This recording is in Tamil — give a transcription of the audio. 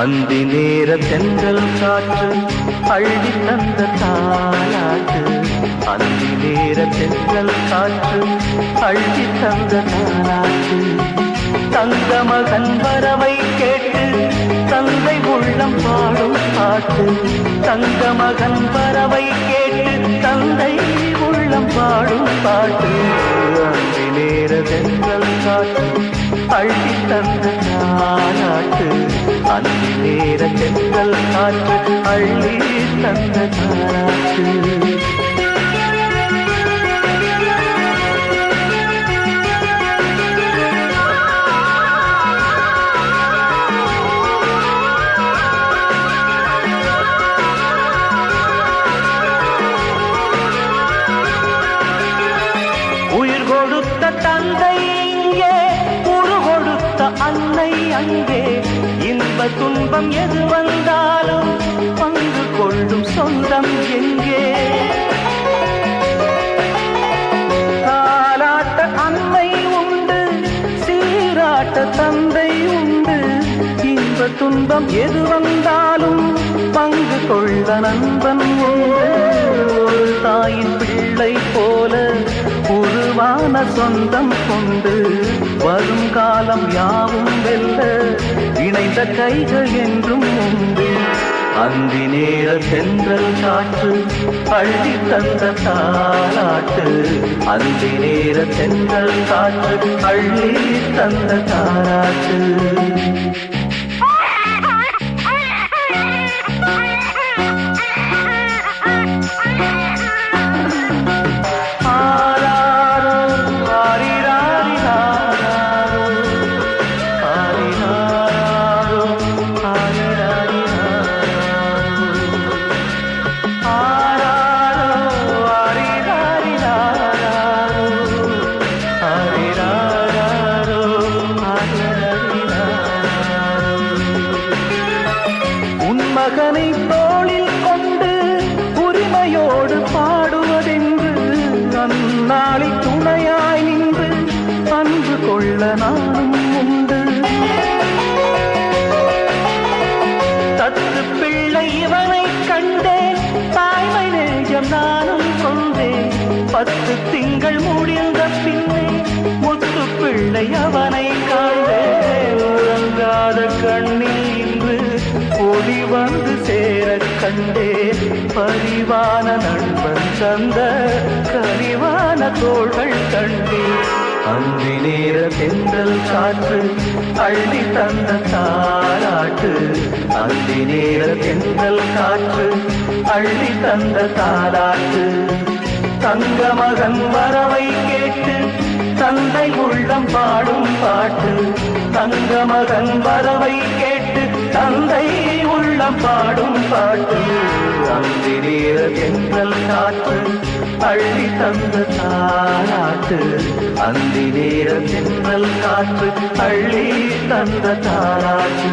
அந்தி நேர தென்றல் காற்று அள்ளி தந்த தாலாட்டு. அந்தி நேர தென்றல் காற்று அள்ளி தந்த தாலாட்டு. தந்த மகன் வரவை கேட்டு தந்தை உள்ளம் பாடும் பாட்டு. தந்த மகன் வரவை கேட்டு தந்தை உள்ளம் பாடும் பாட்டு. அந்தி நேர தென்றல் காற்று அள்ளி தந்த தாலாட்டு அந்தி நேர தென்றல் காற்று அள்ளி தந்த தாலாட்டு உயிர் கொடுத்த தந்தை இங்கே. கொடுத்த அன்னை அங்கே. இன்ப துன்பம் எது வந்தாலும் பங்கு கொள்ளும் சொந்தம் எங்கே? தாலாட்ட அன்னை உண்டு சீராட்ட தந்தை உண்டு. இன்ப துன்பம் எது வந்தாலும் பங்கு கொள்ள நண்பன் ஒரு தாயின் பிள்ளை போல உருவான சொந்தம் கொண்டு வரும் காலம் யாவும் வெல்ல இணைந்த கைகள் என்றும் உண்டு. அந்தி நேர சென்றல் காற்று அள்ளி தந்த தாராட்டு அந்தி நேர சென்றல் காற்று அள்ளி தந்த தாராட்டு மகனை தோளில் கொண்டு உரிமையோடு பாடுவதென்று அந்நாளில் துணையாய் நின்று அன்பு கொள்ள நானும் உண்டு. தத்து பிள்ளை இவனை கண்டேன் தாய்மை நேயம் நானும் கொண்டேன் பத்து திங்கள் முடிந்த பின்னே முத்து பிள்ளை அவனை காண வந்து சேர கண்டே. பரிவான நண்பன் சந்த கரிவான தோள்கள் கண்டே. அந்தி நேர தென்றல் காற்று அள்ளி தந்த தாராட்டு. அந்தி நேர தென்றல் காற்று அள்ளி தந்த தாராட்டு தங்க மகன் வரவை கேட்டு தந்தை உள்ளம் பாடும் பாட்டு. தங்க மகன் வரவை கேட்டு தந்தை உள்ளம் பாடும் பாட்டு. அந்தி நேர தென்றல் காற்று அள்ளி தந்த தாராட்டு. அந்தி நேர தென்றல் காற்று அள்ளி தந்த தாராட்டு.